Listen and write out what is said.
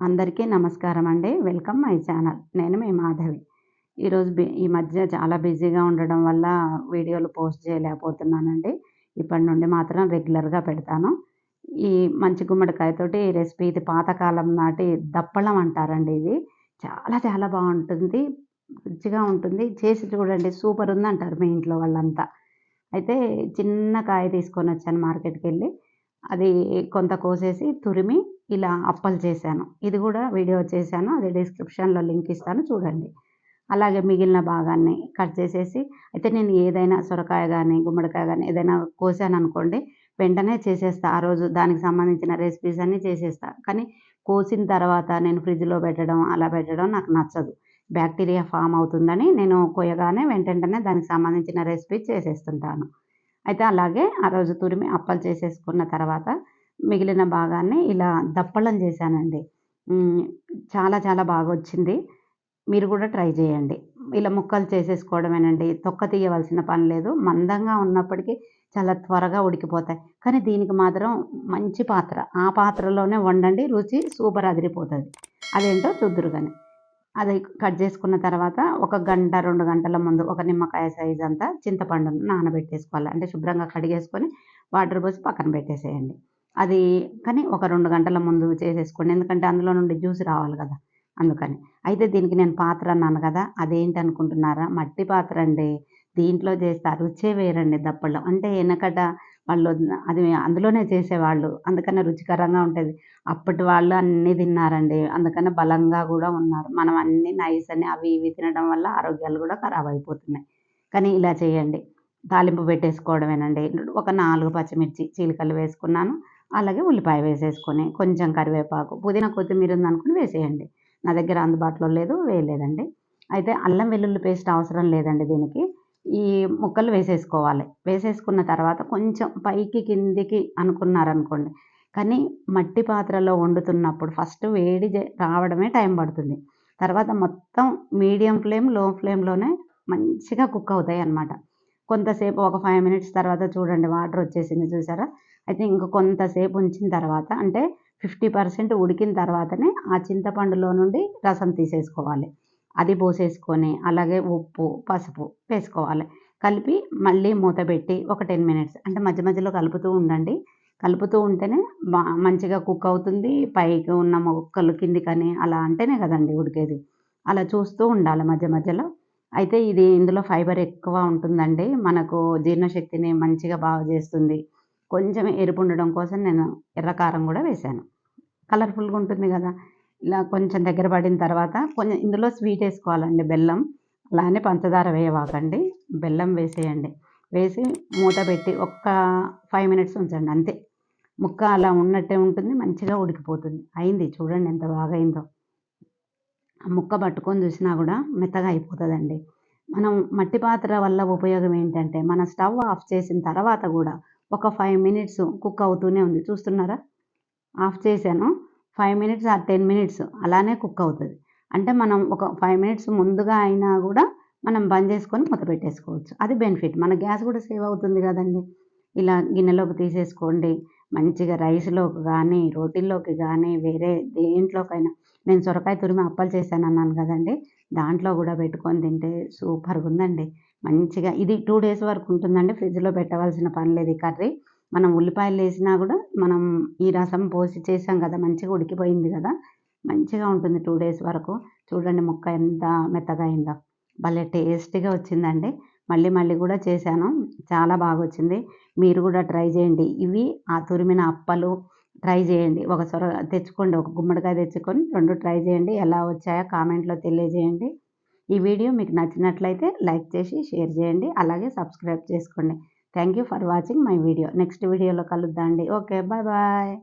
అందరికీ నమస్కారం అండి. Welcome my channel. నేను మీ మాధవి. ఈరోజు బి ఈ మధ్య చాలా బిజీగా ఉండడం వల్ల వీడియోలు పోస్ట్ చేయలేకపోతున్నానండి. ఇప్పటి నుండి మాత్రం రెగ్యులర్గా పెడతాను. ఈ మంచి గుమ్మడికాయతోటి ఈ రెసిపీ ఇది పాతకాలం నాటి దప్పళం అంటారండి ఇది చాలా చాలా బాగుంటుంది. రుచిగా ఉంటుంది. చేసి చూడండి. సూపర్ ఉంది అంటారు మీ ఇంట్లో వాళ్ళంతా. అయితే చిన్న కాయ తీసుకొని వచ్చాను మార్కెట్కి వెళ్ళి అది కొంత కోసేసి తురిమి ఇలా అప్పలు చేశాను. ఇది కూడా వీడియో చేశాను. అది డిస్క్రిప్షన్లో లింక్ ఇస్తాను. చూడండి. అలాగే మిగిలిన భాగాన్ని కట్ చేసేసి అయితే నేను ఏదైనా సొరకాయ కానీ గుమ్మడికాయ కానీ ఏదైనా కోసాను అనుకోండి వెంటనే చేసేస్తా. ఆ రోజు దానికి సంబంధించిన రెసిపీస్ అన్నీ చేసేస్తా. కానీ కోసిన తర్వాత నేను ఫ్రిడ్జ్లో పెట్టడం అలా పెట్టడం నాకు నచ్చదు. బ్యాక్టీరియా ఫామ్ అవుతుందని నేను కోయగానే వెంటనే దానికి సంబంధించిన రెసిపీ చేసేస్తుంటాను. అయితే అలాగే ఆ రోజు తురిమి అప్పలు చేసేసుకున్న తర్వాత మిగిలిన భాగాన్ని ఇలా దప్పలం చేశానండి. చాలా చాలా బాగా వచ్చింది మీరు కూడా ట్రై చేయండి. ఇలా ముక్కలు చేసేసుకోవడమేనండి. తొక్క తీయవలసిన పని లేదు. మందంగా ఉన్నప్పటికీ చాలా త్వరగా ఉడికిపోతాయి. కానీ దీనికి మాత్రం మంచి పాత్ర. ఆ పాత్రలోనే వండండి. రుచి సూపర్ అదిరిపోతుంది. అదేంటో చూద్దురు కానీ అది కట్ చేసుకున్న తర్వాత ఒక గంట రెండు గంటల ముందు ఒక నిమ్మకాయ సైజ్ అంతా చింతపండును నానబెట్టేసుకోవాలి. అంటే శుభ్రంగా కడిగేసుకొని వాటర్ పోసి పక్కన పెట్టేసేయండి. అది కానీ ఒక రెండు గంటల ముందు చేసేసుకోండి. ఎందుకంటే అందులో నుండి జ్యూస్ రావాలి కదా. అందుకని. అయితే దీనికి నేను పాత్ర అన్నాను కదా. అదేంటి అనుకుంటున్నారా? మట్టి పాత్ర అండి. దీంట్లో చేస్తే రుచే వేరండి దప్పడం అంటే వెనకట వాళ్ళు అది అందులోనే చేసేవాళ్ళు. అందుకనే రుచికరంగా ఉంటుంది. అప్పటి వాళ్ళు అన్నీ తిన్నారండి. అందుకనే బలంగా కూడా ఉన్నారు. మనం అన్నీ నైస్ అని అవి ఇవి తినడం వల్ల ఆరోగ్యాలు కూడా ఖరాబ్ అయిపోతున్నాయి. కానీ ఇలా చేయండి. తాలింపు పెట్టేసుకోవడమేనండి. ఒక నాలుగు పచ్చిమిర్చి చీలికలు వేసుకున్నాను. అలాగే ఉల్లిపాయ వేసేసుకొని కొంచెం కరివేపాకు పుదీనా కొత్తిమీర ఉందనుకుని వేసేయండి. నా దగ్గర అందుబాటులో లేదు వేయలేదండి. అయితే అల్లం వెల్లుల్లి పేస్ట్ అవసరం లేదండి దీనికి. ఈ ముక్కలు వేసేసుకోవాలి. వేసేసుకున్న తర్వాత కొంచెం పైకి కిందికి అనుకున్నారనుకోండి. కానీ మట్టి పాత్రలో వండుతున్నప్పుడు ఫస్ట్ వేడి రావడమే టైం పడుతుంది. తర్వాత మొత్తం మీడియం ఫ్లేమ్లో ఫ్లేమ్లోనే మంచిగా కుక్ అవుతాయి అన్నమాట కొంతసేపు ఒక ఫైవ్ మినిట్స్ తర్వాత చూడండి వాటర్ వచ్చేసింది చూసారా? అయితే ఇంక కొంతసేపు ఉంచిన తర్వాత అంటే ఫిఫ్టీ పర్సెంట్ ఉడికిన తర్వాతనే ఆ చింతపండులో నుండి రసం తీసేసుకోవాలి. అది పోసేసుకొని అలాగే ఉప్పు పసుపు వేసుకోవాలి. కలిపి మళ్ళీ మూత పెట్టి ఒక టెన్ మినిట్స్ అంటే మధ్య మధ్యలో కలుపుతూ ఉండండి. కలుపుతూ ఉంటేనే బా మంచిగా కుక్ అవుతుంది. పైకి ఉన్న మొక్కలు కిందికని అలా అంటేనే కదండి ఉడికేది. అలా చూస్తూ ఉండాలి మధ్య మధ్యలో. అయితే ఇది ఇందులో ఫైబర్ ఎక్కువ ఉంటుందండి. మనకు జీర్ణశక్తిని మంచిగా బాగా చేస్తుంది. కొంచెం ఎరుపు ఉండడం కోసం నేను ఎర్రకారం కూడా వేశాను. కలర్ఫుల్గా ఉంటుంది కదా. ఇలా కొంచెం దగ్గర పడిన తర్వాత కొంచెం ఇందులో స్వీట్ వేసుకోవాలండి బెల్లం. అలానే పంచదార వేయవాకండి. బెల్లం వేసేయండి. వేసి మూత పెట్టి ఒక్క ఫైవ్ మినిట్స్ ఉంచండి అంతే. ముక్క అలా ఉన్నట్టే ఉంటుంది మంచిగా ఉడికిపోతుంది. అయింది చూడండి ఎంత బాగా అయిందో ముక్క పట్టుకొని చూసినా కూడా మెత్తగా అయిపోతుందండి. మనం మట్టి పాత్ర వల్ల ఉపయోగం ఏంటంటే మన స్టవ్ ఆఫ్ చేసిన తర్వాత కూడా ఒక ఫైవ్ మినిట్స్ కుక్ అవుతూనే ఉంది. చూస్తున్నారా? ఆఫ్ చేశాను. Five minutes or ten minutes అలానే కుక్ అవుతుంది. అంటే మనం ఒక ఫైవ్ మినిట్స్ ముందుగా అయినా కూడా మనం బంద్ చేసుకొని మూత పెట్టేసుకోవచ్చు. అది బెనిఫిట్. మన గ్యాస్ కూడా సేవ్ అవుతుంది కదండి. ఇలా గిన్నెలోకి తీసేసుకోండి. మంచిగా రైస్లోకి కానీ రోటీల్లోకి కానీ వేరే దేంట్లోకైనా. నేను సొరకాయ తురిమి అప్పలు చేశాను అన్నాను కదండి దాంట్లో కూడా పెట్టుకొని తింటే సూపర్గా ఉందండి మంచిగా ఇది టూ డేస్ వరకు ఉంటుందండి ఫ్రిడ్జ్లో పెట్టవలసిన పని లేదు ఈ కర్రీ. మనం ఉల్లిపాయలు వేసినా కూడా మనం ఈ రసం పోసి చేసాం కదా మంచిగా ఉడికిపోయింది కదా మంచిగా ఉంటుంది టూ డేస్ వరకు. చూడండి ముక్క ఎంత మెత్తగా అయిందో. భలే టేస్టీగా వచ్చిందండి. మళ్ళీ మళ్ళీ కూడా చేశాను. చాలా బాగా వచ్చింది మీరు కూడా ట్రై చేయండి. ఇవి ఆ తురిమిన అప్పలు ట్రై చేయండి. ఒక సొర తెచ్చుకోండి. ఒక గుమ్మడికాయ తెచ్చుకొని రెండు ట్రై చేయండి. ఎలా వచ్చాయో కామెంట్లో తెలియజేయండి. ఈ వీడియో మీకు నచ్చినట్లయితే లైక్ చేసి షేర్ చేయండి. అలాగే సబ్స్క్రైబ్ చేసుకోండి. Thank you for watching my video. Next వీడియోలో కలుద్దాం అండి. ఓకే. Bye bye.